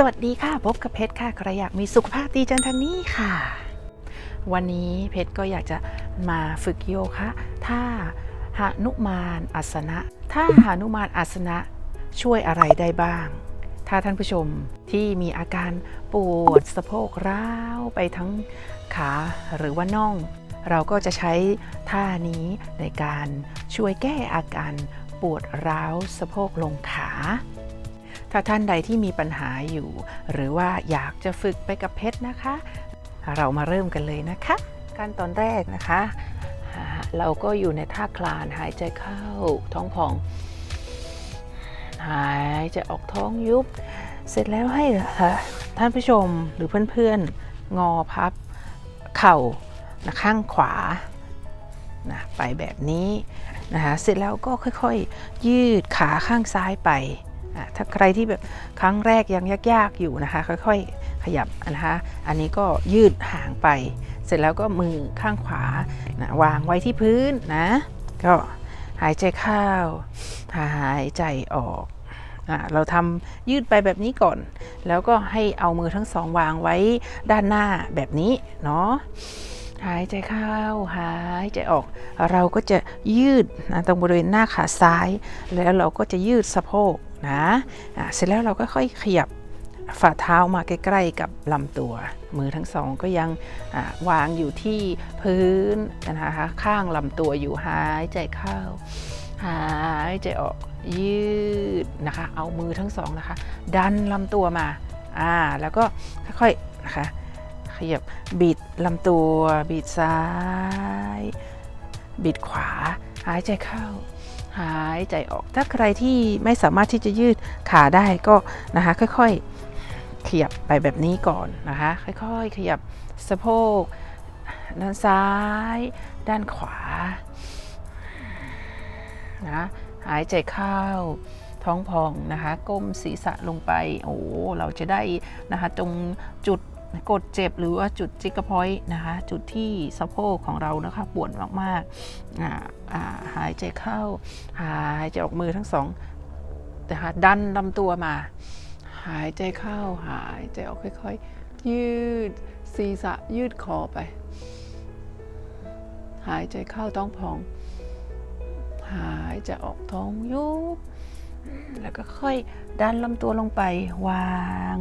สวัสดีค่ะ พบกับเพชรค่ะใครอยากมีสุขภาพดีจันทางนี้ค่ะ วันนี้เพชรก็อยากจะมาฝึกโยคะท่าหานุมานอาสนะท่าหานุมานอาสนะช่วยอะไรได้บ้าง ถ้าท่านผู้ชมที่มีอาการปวดสะโพกร้าวไปทั้งขาหรือว่าน่อง เราก็จะใช้ท่านี้ในการช่วยแก้อาการปวดร้าวสะโพกลงขา ถ้าท่านใดที่มีปัญหาอยู่ หรือว่าอยากจะฝึกไปกับเพชรนะคะ เรามาเริ่มกันเลยนะคะขั้นตอนแรกนะคะ เราก็อยู่ในท่าคลานหายใจเข้าท้องพอง หายใจออกท้องยุบ เสร็จแล้วให้ท่านผู้ชมหรือเพื่อนๆ งอพับ เข่านะข้างขวานะไปแบบนี้นะคะเสร็จแล้วก็ค่อยๆ ยืดขาข้างซ้ายไป ถ้าใครที่แบบครั้งแรกยังยากๆอยู่นะคะ ค่อยๆ ขยับนะคะอันนี้ก็ยืดห่างไป เสร็จแล้วก็มือข้างขวานะวางไว้ที่พื้นนะก็หายใจเข้าหายใจออกอะเราทำยืดไปแบบนี้ก่อน แล้วก็ให้เอามือทั้งสองวางไว้ด้านหน้าแบบนี้เนาะหายใจเข้าหายใจออก เราก็จะยืดนะตรงบริเวณหน้าขาซ้าย แล้วเราก็จะยืดสะโพก นะะเสร็จแล้วเราก็ค่อยขยับฝ่าเท้ามาใกล้ๆกับลำตัว มือทั้งสองก็ยังวางอยู่ที่พื้นนะคะข้างลำตัวอยู่หายใจเข้า หายใจออกยืดนะคะ เอามือทั้งสองนะคะ ดันลำตัวมาอ่าแล้วก็ค่อยๆนะคะขยับบิดลำตัว บิดซ้าย บิดขวา หายใจเข้า หายใจออก ถ้าใครที่ไม่สามารถที่จะยืดขาได้ก็นะคะค่อยๆขยับไปแบบนี้ก่อนนะคะค่อยๆ ขยับสะโพกด้านซ้าย ด้านขวานะหายใจเข้าท้องพองนะคะ ก้มศีรษะลงไป โอ้เราจะได้นะคะตรงจุด กดเจ็บหรือว่าจุดจิกกะพอยต์นะคะ จุดที่สะโพกของเรานะคะปวดมากๆหายใจเข้า หายใจออกมือทั้งสองนะคะดันลำตัวมา หายใจเข้า หายใจออกค่อยๆ ยืดศีรษะยืดคอไป หายใจเข้าท้องพอง หายใจออกท้องยุบ แล้วก็ค่อยดันลำตัวลงไป วาง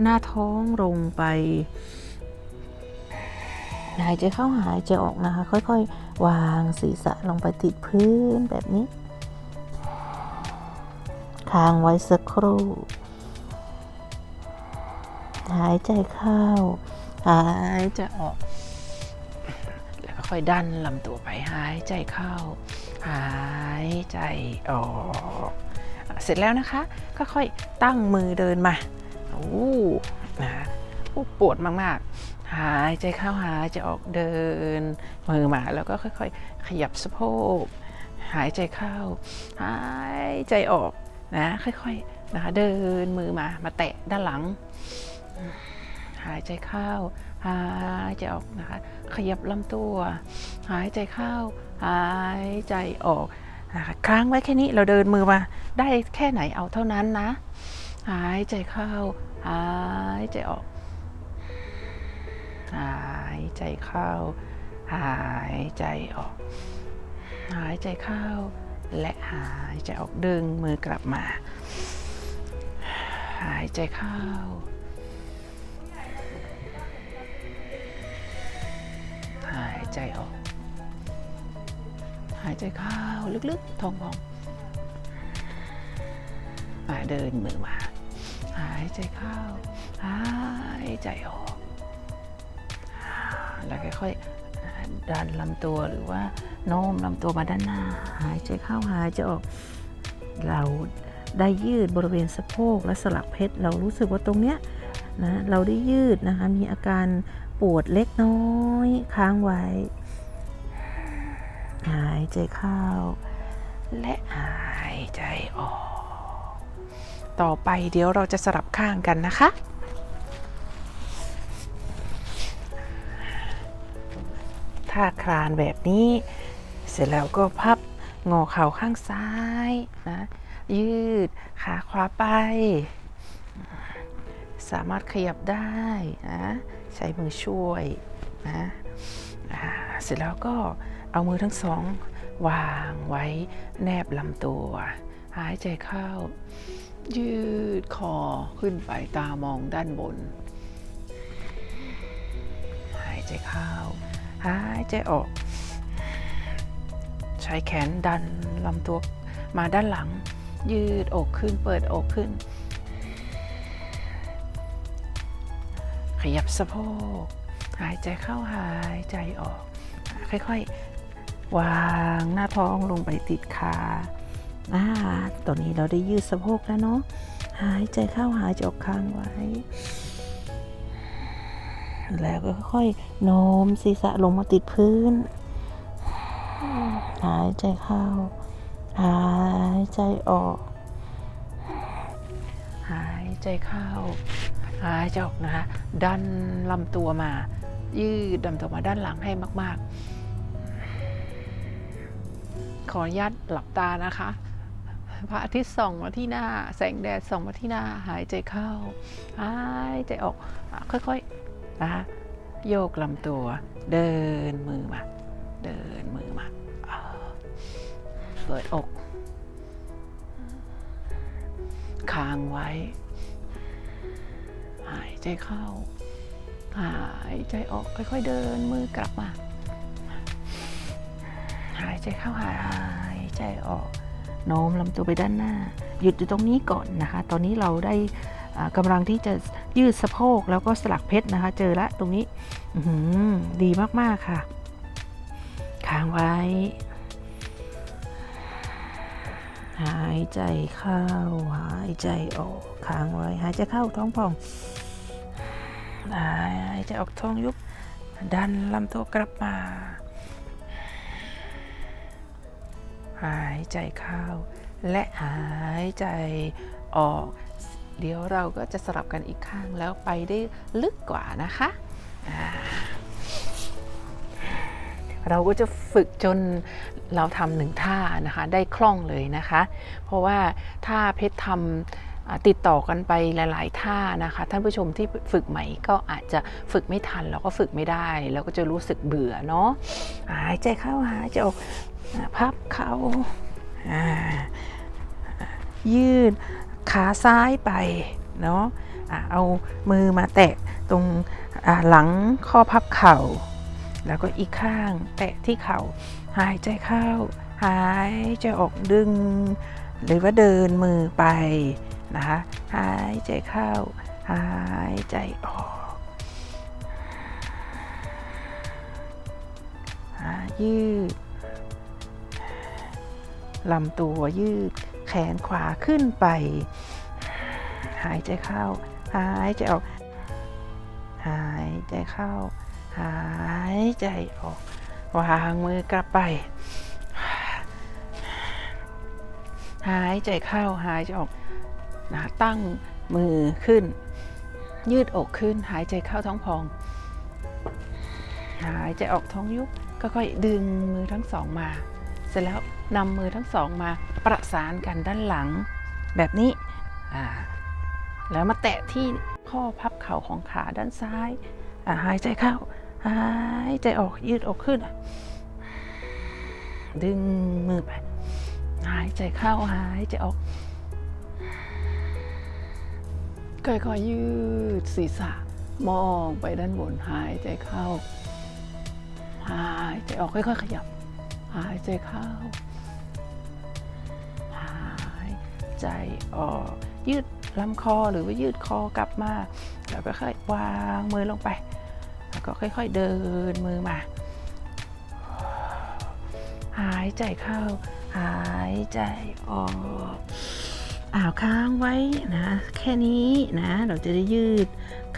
หน้าท้องลงไป หายใจเข้าหายใจออกนะคะ ค่อยๆ วางศีรษะลงไปติดพื้นแบบนี้ ค้างไว้สักครู่ หายใจเข้า หายใจออก แล้วก็ค่อยดันลำตัวไป หายใจเข้า หายใจออก เสร็จแล้วนะคะก็ค่อยตั้งมือเดินมาโอ้นะปวดมากๆ หายใจเข้าหายใจออกเดิน มือมาแล้วก็ค่อยๆ ขยับสะโพกหายใจเข้า หายใจออกนะค่อยๆนะคะเดินมือมามาแตะด้านหลัง หายใจเข้า หายใจออกนะคะขยับลำตัว หายใจเข้า หายใจออก ค้างไว้แค่นี้เราเดินมือมาได้แค่ไหนเอาเท่านั้นนะ หายใจเข้า หายใจออก หายใจเข้า หายใจออก หายใจเข้า และหายใจออกดึงมือกลับมา หายใจเข้าหายใจออก หายใจเข้าลึกๆท้องพองมาเดินมือมา หายใจเข้า หายใจออก แล้วค่อยๆดันลำตัวหรือว่าโน้มลำตัวมาด้านหน้า หายใจเข้าหายใจออก เราได้ยืดบริเวณสะโพกและสลักเพชร เรารู้สึกว่าตรงเนี้ยนะเราได้ยืดนะคะมีอาการปวดเล็กน้อยค้างไว้ หายใจเข้า และหายใจออก ต่อไปเดี๋ยวเราจะสลับข้างกันนะคะ ท่าคลานแบบนี้ เสร็จแล้วก็พับงอเข่าข้างซ้ายนะ ยืดขาขวาไป สามารถขยับได้นะ ใช้มือช่วยนะเสร็จแล้วก็ เอามือทั้งสอง วางไว้แนบลำตัว หายใจเข้า ยืดคอขึ้นไปตามองด้านบน หายใจเข้า หายใจออก ใช้แขนดันลำตัวมาด้านหลัง ยืดอกขึ้นเปิดอกขึ้น ขยับสะโพก หายใจเข้าหายใจออก ค่อยๆ วางหน้าท้องลงไปติดขาอ่าตอนนี้เราได้ยืดสะโพกแล้วเนาะ หายใจเข้าหายใจออกค้างไว้ แล้วก็ค่อยๆโน้มศีรษะลงมาติดพื้น หายใจเข้า หายใจออก หายใจเข้า หายใจออกนะคะ ดันลำตัวมา ยืดลำตัวมาด้านหลังให้มาก ๆ ขออนุญาตหลับตานะคะ พระอาทิตย์ส่องมาที่หน้า แสงแดดส่องมาที่หน้า หายใจเข้า หายใจออก ค่อยๆ นะโยกลำตัว เดินมือมา เดินมือมา เปิดอก ค้างไว้ หายใจเข้า หายใจออก ค่อยๆ เดินมือกลับมา ใจเข้าหายใจออก โน้มลำตัวไปด้านหน้า หยุดอยู่ตรงนี้ก่อนนะคะ ตอนนี้เราได้กำลังที่จะยืดสะโพกแล้วก็สลักเพชรนะคะ เจอละตรงนี้ดีมาก ๆ ค่ะ ค้างไว้ หายใจเข้า หายใจออก ค้างไว้ หายใจเข้าท้องป่อง หายใจออกท้องยุบดันลำตัวกลับมา หายใจเข้า และหายใจออก เดี๋ยวเราก็จะสลับกันอีกข้างแล้วไปได้ลึกกว่านะคะ เราก็จะฝึกจนเราทำหนึ่งท่านะคะ ได้คล่องเลยนะคะ เพราะว่าถ้าเพชรทำติดต่อกันไปหลาย ๆ ท่านะคะ ท่านผู้ชมที่ฝึกใหม่ก็อาจจะฝึกไม่ทัน แล้วก็ฝึกไม่ได้ แล้วก็จะรู้สึกเบื่อเนาะหายใจเข้าหายใจออก พับเข่าอ่ายืดขาซ้ายไปเนาะเอามือมาแตะตรงหลังข้อพับเข่า แล้วก็อีกข้างแตะที่เข่า หายใจเข้า หายใจออกดึง หรือว่าเดินมือไปนะคะหายใจเข้า หายใจออก ยืด ลำตัวยืด แขนขวาขึ้นไป หายใจเข้า หายใจออก หายใจเข้า หายใจออก วางมือกลับไป หายใจเข้า หายใจออกนะตั้งมือขึ้น ยืดอกขึ้น หายใจเข้าท้องพอง หายใจออกท้องยุบก็ค่อยๆดึงมือทั้งสองมา เสร็จแล้ว นำมือทั้งสองมาประสานกันด้านหลัง แบบนี้ แล้วมาแตะที่ข้อพับเข่าของขาด้านซ้ายาหายใจเข้า หายใจออกยืดอกขึ้น ดึงมือไป หายใจเข้า หายใจออกค่อยๆยืดศีรษะ มองไปด้านบน หายใจเข้า หายใจออกค่อยๆขยับ หายใจเข้า ใจออกยืดลำคอหรือว่ายืดคอกลับมา แล้วก็ค่อยวางมือลงไป แล้วก็ค่อยๆเดินมือมา หายใจเข้า หายใจออกอ่าวค้างไว้นะแค่นี้นะเราจะได้ยืด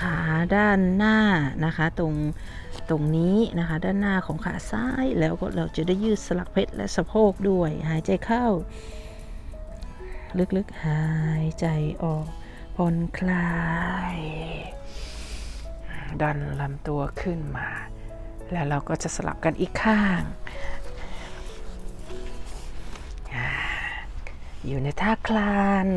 ขาด้านหน้านะคะตรงตรงนี้นะคะด้านหน้าของขาซ้ายแล้วก็เราจะได้ยืดสลักเพชรและสะโพกด้วย หายใจเข้า ลึกๆ หายใจออก ผ่อนคลาย ดันลำตัวขึ้นมา แล้วเราก็จะสลับกันอีกข้าง อยู่ในท่าคลาน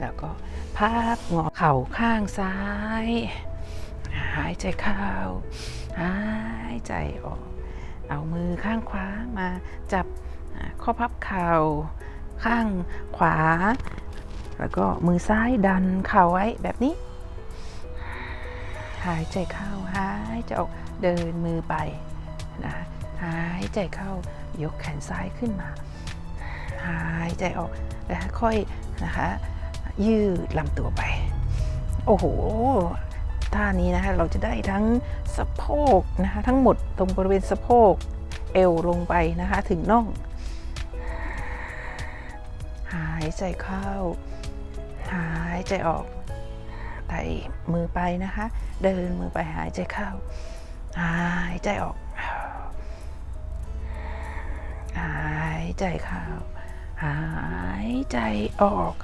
แล้วก็พับงอเข่าข้างซ้าย หายใจเข้า หายใจออก เอามือข้างขวามาจับ ข้อพับเข่า ข้างขวา แล้วก็มือซ้ายดันเข่าไว้แบบนี้ หายใจเข้าหายใจออกเดินมือไปนะหายใจเข้ายกแขนซ้ายขึ้นมา หายใจออกแล้วค่อยนะคะยืดลำตัวไป โอ้โหท่านี้นะคะเราจะได้ทั้งสะโพกนะคะทั้งหมดตรงบริเวณสะโพกเอวลงไปนะคะถึงน่องายใจเข้า หายใจออกไต่มือไปนะคะ เดินมือไปหายใจเข้า หายใจออก หายใจเข้า หายใจออก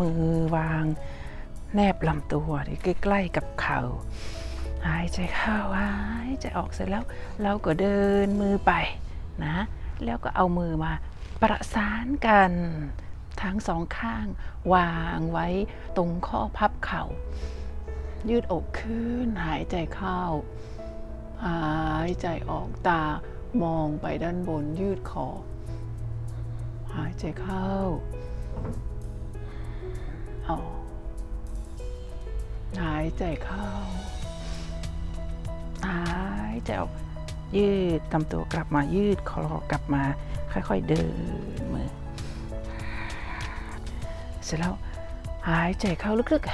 มือวางแนบลำตัวที่ใกล้ๆกับเข่า หายใจเข้าหายใจออกเสร็จแล้ว เราก็เดินมือไปนะ แล้วก็เอามือมาประสานกัน ทั้งสองข้าง วางไว้ตรงข้อพับเข่า ยืดอกขึ้น หายใจเข้า หายใจออกตามองไปด้านบนยืดคอ หายใจเข้าออกหายใจเข้า หายใจออกยืดลำตัวกลับมายืดคอกลับมา ค่อย ๆ เดินมือ เสร็จแล้วหายใจเข้าลึกๆ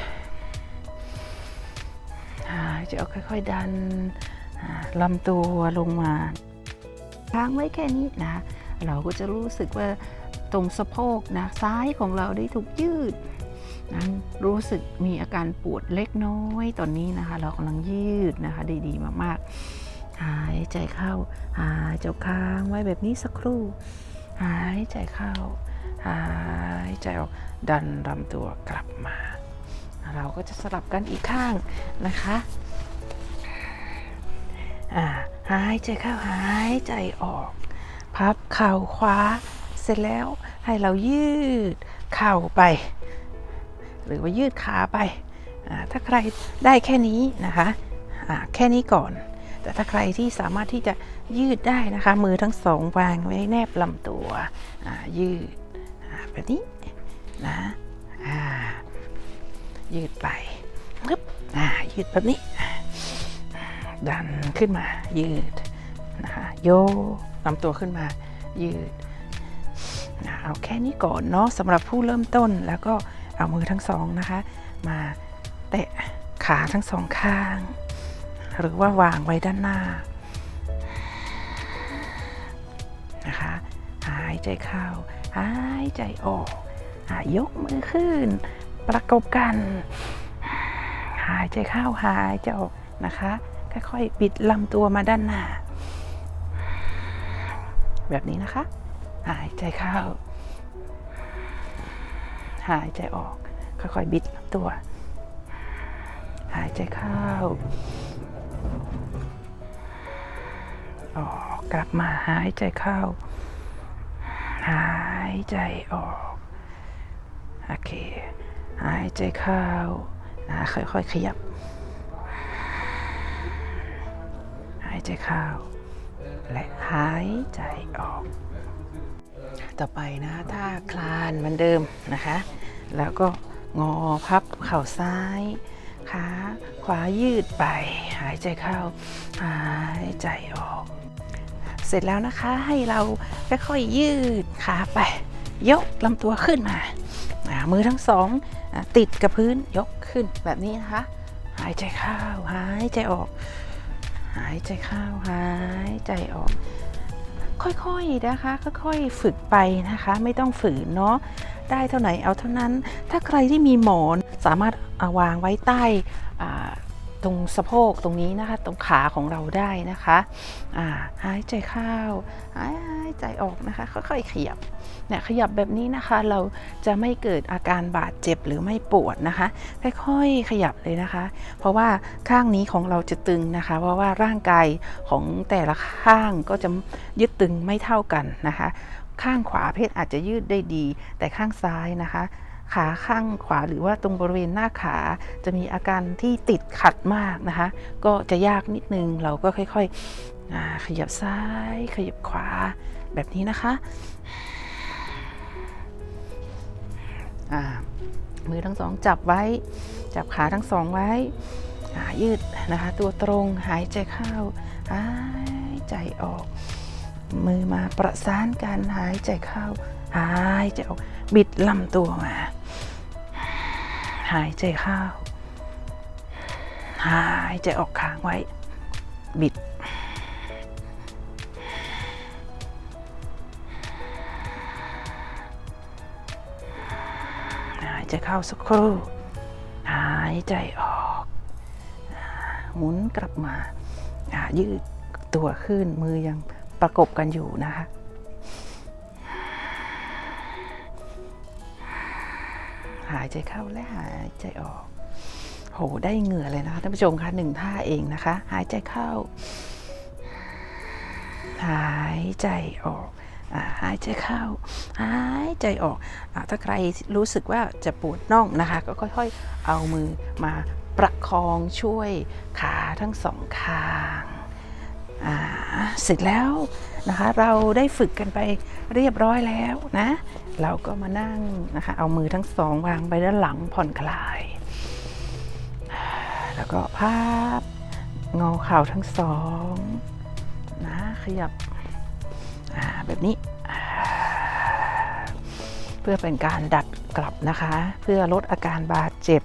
หายใจออกค่อยๆดันลำตัวลงมาค้างไว้แค่นี้นะ เราก็จะรู้สึกว่าตรงสะโพกนะซ้ายของเราได้ถูกยืดนะรู้สึกมีอาการปวดเล็กน้อยตอนนี้นะคะ เรากำลังยืดนะคะได้ดีมากๆ หายใจเข้า หายใจค้างไว้แบบนี้สักครู่ หายใจเข้า หายใจออกดันลำตัวกลับมา เราก็จะสลับกันอีกข้างนะคะหายใจเข้าหายใจออก พับเข่าขวา เสร็จแล้วให้เรายืดเข่าไป หรือว่ายืดขาไป ถ้าใครได้แค่นี้นะคะแค่นี้ก่อน แต่ถ้าใครที่สามารถที่จะยืดได้นะคะ มือทั้งสองวางไว้แนบลำตัวยืด แบบนี้นะอ่ายืดไปปึ๊บอ่ายืดแบบนี้ ดันขึ้นมายืดนะคะโยกลำตัวขึ้นมายืดนะเอาแค่นี้ก่อนเนาะสำหรับผู้เริ่มต้นแล้วก็เอามือทั้งสองนะคะ มาแตะขาทั้งสองข้าง หรือว่าวางไว้ด้านหน้านะคะหายใจเข้า หายใจออกอยกมือขึ้น ประกบกัน หายใจเข้าหายใจออกนะคะค่อยๆบิดลำตัวมาด้านหน้า แบบนี้นะคะ หายใจเข้า หายใจออก ค่อยๆบิดลำตัว หายใจเข้า ออกกลับมาหายใจเข้า หายใจออก โอเค หายใจเข้านะค่อยๆขยับ หายใจเข้า และหายใจออก ต่อไปนะถ้าคลานเหมือนเดิมนะคะ แล้วก็งอพับเข่าซ้ายขาขวายืดไป หายใจเข้า หายใจออก เสร็จแล้วนะคะ ให้เราค่อยๆยืดขาไป ยกลำตัวขึ้นมา มือทั้งสองอติดกับพื้นยกขึ้นแบบนี้นะคะ หายใจเข้าหายใจออก หายใจเข้าหายใจออก ค่อยๆนะคะ ค่อยๆฝึกไปนะคะ ไม่ต้องฝืนเนาะได้เท่าไหนเอาเท่านั้น ถ้าใครที่มีหมอนสามารถาวางไว้ใต้ ตรงสะโพกตรงนี้นะคะ ตรงขาของเราได้นะคะอ่าหายใจเข้าหายใจออกนะคะ ค่อยๆขยับเนี่ยขยับแบบนี้นะคะ เราจะไม่เกิดอาการบาดเจ็บหรือไม่ปวดนะคะ ค่อยๆขยับเลยนะคะ เพราะว่าข้างนี้ของเราจะตึงนะคะ เพราะว่าร่างกายของแต่ละข้างก็จะยึดตึงไม่เท่ากันนะคะ ข้างขวาเพศอาจจะยืดได้ดี แต่ข้างซ้ายนะคะ ขาข้างขวาหรือว่าตรงบริเวณหน้าขาจะมีอาการที่ติดขัดมากนะคะ ก็จะยากนิดนึงเราก็ค่อยๆอ่าขยับซ้าย ขยับขวาแบบนี้นะคะมือทั้งสองจับไว้ จับขาทั้งสองไว้ยืดนะคะ ตัวตรงหายใจเข้าหายใจออก มือมาประสานกันหายใจเข้าหายใจออก บิดลำตัวมา หายใจเข้า หายใจออกค้างไว้ บิด หายใจเข้าสักครู่ หายใจออก หมุนกลับมา ยืดตัวขึ้นมือยังประกบกันอยู่นะคะ หายใจเข้าและหายใจออก โห ได้เหงื่อเลยนะคะท่านผู้ชมคะหนึ่งท่าเองนะคะ หายใจเข้า หายใจออกอหายใจเข้า หายใจออกอถ้าใครรู้สึกว่าจะปวดน่องนะคะ ก็ค่อยๆเอามือมาประคองช่วยขาทั้งสองข้าง เสร็จแล้วนะคะเราได้ฝึกกันไปเรียบร้อยแล้วนะ เราก็มานั่งนะคะเอามือทั้งสองวางไปด้านหลังผ่อนคลาย แล้วก็พับงอเข่าทั้งสองนะขยับแบบนี้ เพื่อเป็นการดัดกลับนะคะ เพื่อลดอาการบาดเจ็บ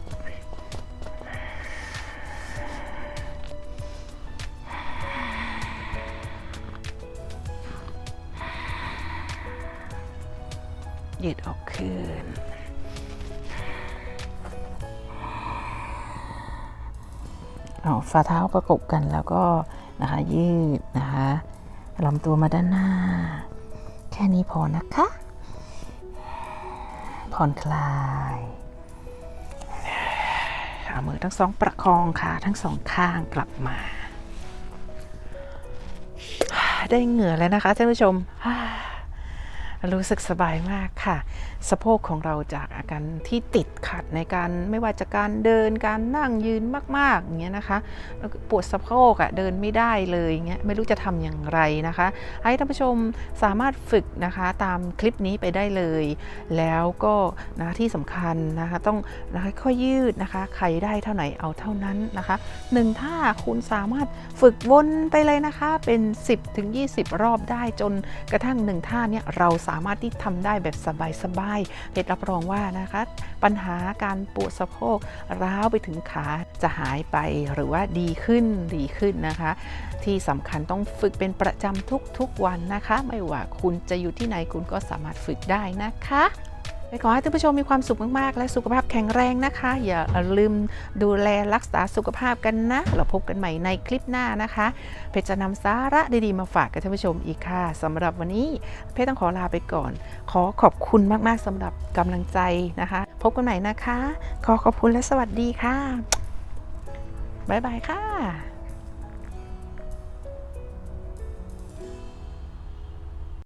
ยืดออกคืนเอาฝ่าเท้าประกบกันแล้วก็นะคะยืดนะคะลำตัวมาด้านหน้า แค่นี้พอนะคะ ผ่อนคลายเอามือทั้งสองประคองขาทั้งสองข้างกลับมา ได้เหงื่อแล้วนะคะท่านผู้ชม รู้สึกสบายมากค่ะ สะโพกของเราจากอาการที่ติดขัดในการไม่ว่าจะการเดินการนั่งยืนมากๆอย่างเงี้ยนะคะปวดสะโพกอะเดินไม่ได้เลยอย่างเงี้ยไม่รู้จะทำอย่างไรนะคะให้ท่านผู้ชมสามารถฝึกนะคะตามคลิปนี้ไปได้เลย แล้วก็นะที่สำคัญนะคะต้องนะคะค่อยยืดนะคะ ใครได้เท่าไหนเอาเท่านั้นนะคะหนึ่งท่าคุณสามารถฝึกวนไปเลยนะคะเป็น 10ถึง20 รอบได้จนกระทั่งหนึ่งท่าเนี่ยเราสามารถที่ทำได้แบบสบายๆเพชรรับรองว่านะคะปัญหาการปวดสะโพกร้าวไปถึงขาจะหายไปหรือว่าดีขึ้นดีขึ้นนะคะ ที่สำคัญต้องฝึกเป็นประจำทุกๆวันนะคะ ไม่ว่าคุณจะอยู่ที่ไหนคุณก็สามารถฝึกได้นะคะ ขอให้ท่านผู้ชมมีความสุขมาก ๆ และสุขภาพแข็งแรงนะคะ อย่าลืมดูแลรักษาสุขภาพกันนะ เราพบกันใหม่ในคลิปหน้านะคะ เพชรจะนำสาระดี ๆ มาฝากกับท่านผู้ชมอีกค่ะสำหรับวันนี้ เพชรต้องขอลาไปก่อน ขอขอบคุณมากๆสำหรับกำลังใจนะคะ พบกันใหม่นะคะ ขอขอบคุณและสวัสดีค่ะบ๊ายบายค่ะ